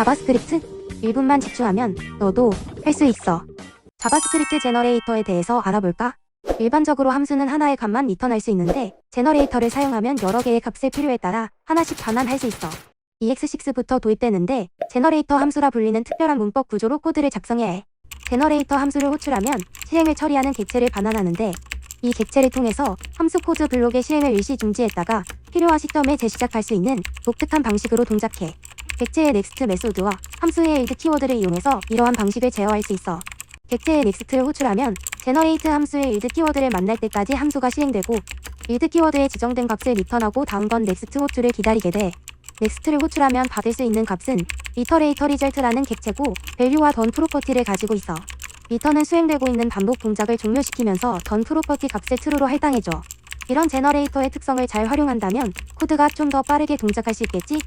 자바스크립트? 1분만 집중하면 너도 할 수 있어. 자바스크립트 제너레이터에 대해서 알아볼까? 일반적으로 함수는 하나의 값만 리턴할 수 있는데 제너레이터를 사용하면 여러 개의 값의 필요에 따라 하나씩 반환할 수 있어. EX6부터 도입되는데 제너레이터 함수라 불리는 특별한 문법 구조로 코드를 작성해야 해. 제너레이터 함수를 호출하면 실행을 처리하는 객체를 반환하는데 이 객체를 통해서 함수 코드 블록의 실행을 일시 중지했다가 필요한 시점에 재시작할 수 있는 독특한 방식으로 동작해. 객체의 next 메소드와 함수의 일드 키워드를 이용해서 이러한 방식을 제어할 수 있어. 객체의 next를 호출하면 generate 함수의 일드 키워드를 만날 때까지 함수가 실행되고 일드 키워드에 지정된 값을 리턴하고 다음번 next 호출을 기다리게 돼. next를 호출하면 받을 수 있는 값은 iterator result라는 객체고 value와 던 프로퍼티를 가지고 있어. 리턴은 수행되고 있는 반복 동작을 종료시키면서 던 프로퍼티 값을 true로 할당해줘. 이런 제너레이터의 특성을 잘 활용한다면 코드가 좀 더 빠르게 동작할 수 있겠지?